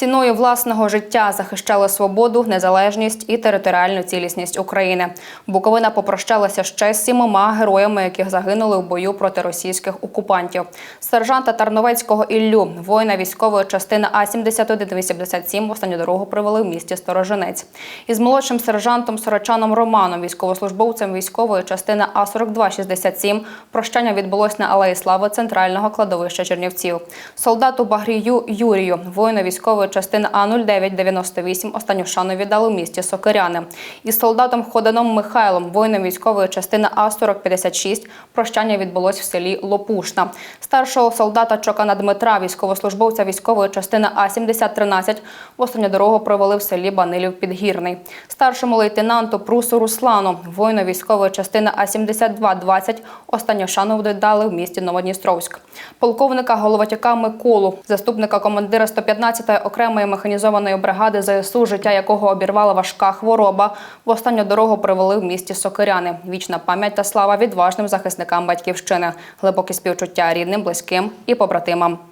Ціною власного життя захищали свободу, незалежність і територіальну цілісність України. Буковина попрощалася ще з сімома героями, яких загинули в бою проти російських окупантів. Сержанта Тарновецького Іллю, воїна військової частини А 7187 в останню дорогу привели в місті Сторожинець. Із молодшим сержантом Сорочаном Романом, військовослужбовцем військової частини А 4267 прощання відбулось на Алеї Слави центрального кладовища Чернівців. Солдату Багрію Юрію, воїну військової частини А 0998 останню шану віддали в місті Сокиряни. Із солдатом Ходаном Михайлом, воїном військової частини А 4056 прощання відбулось в селі Лопушна. Старшого солдата Чокана Дмитра, військовослужбовця військової частини А 7013 в останню дорогу провели в селі Банилів Підгірний. Старшому лейтенанту Прусу Руслану, воїну військової частини А 7220 останню шану віддали в місті Новодністровськ. Полковника Головатяка Миколу, заступника командира 115-ї окремої механізованої бригади ЗСУ, життя якого обірвала важка хвороба, в останню дорогу привели в місті Сокиряни. Вічна пам'ять та слава відважним захисникам батьківщини, глибокі співчуття рідним, близьким і побратимам.